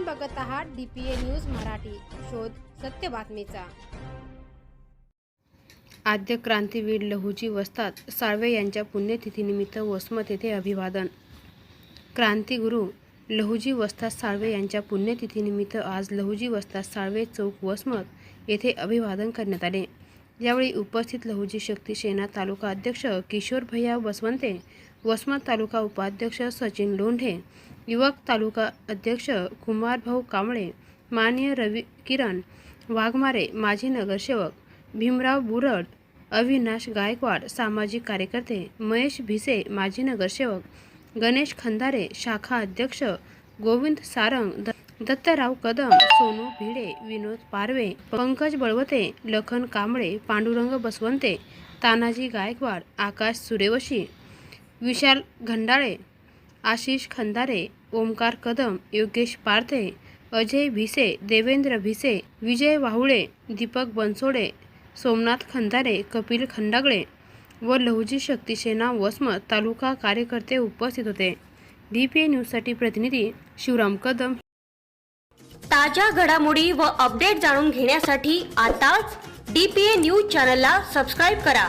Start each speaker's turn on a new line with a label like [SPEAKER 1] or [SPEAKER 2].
[SPEAKER 1] आपण बघत आहात डीपीए न्यूज मराठी. शोध सत्य बातमीचा. आद्य क्रांतीवीर लहुजी वस्ताद साळवे यांच्या पुण्यतिथीनिमित्त वसमत येथे अभिवादन. क्रांतीगुरू लहुजी वस्ताद साळवे यांच्या पुण्यतिथीनिमित्त आज लहुजी वस्ताद साळवे चौक वसमत येथे अभिवादन करण्यात आले. यावेळी उपस्थित लहुजी शक्ती सेना तालुका अध्यक्ष किशोर भैया बसवंते वसमत तालुका उपाध्यक्ष सचिन लोंढे युवक तालुका अध्यक्ष कुमारभाऊ कांबळे मान्य रवी किरण वाघमारे माजी नगरसेवक भीमराव बुरड अविनाश गायकवाड सामाजिक कार्यकर्ते महेश भिसे माजी नगरसेवक गणेश खंदारे शाखा अध्यक्ष गोविंद सारंग द- दत्तराव कदम सोनू भिडे विनोद पारवे पंकज बळवते लखन कांबळे पांडुरंग बसवंते तानाजी गायकवाड आकाश सुरेवशी विशाल घंडाळे आशिष खंदारे ओमकार कदम योगेश पारथे अजय भिसे देवेंद्र भिसे विजय वाहुळे दीपक बनसोडे सोमनाथ खंदारे कपिल खंडागळे व लहुजी शक्तिसेना वसमत तालुका कार्यकर्ते उपस्थित होते. डी पी ए न्यूजसाठी प्रतिनिधी शिवराम कदम.
[SPEAKER 2] ताज्या घडामोडी व अपडेट जाणून घेण्यासाठी आताच डी पी ए न्यूज चॅनलला सबस्क्राईब करा.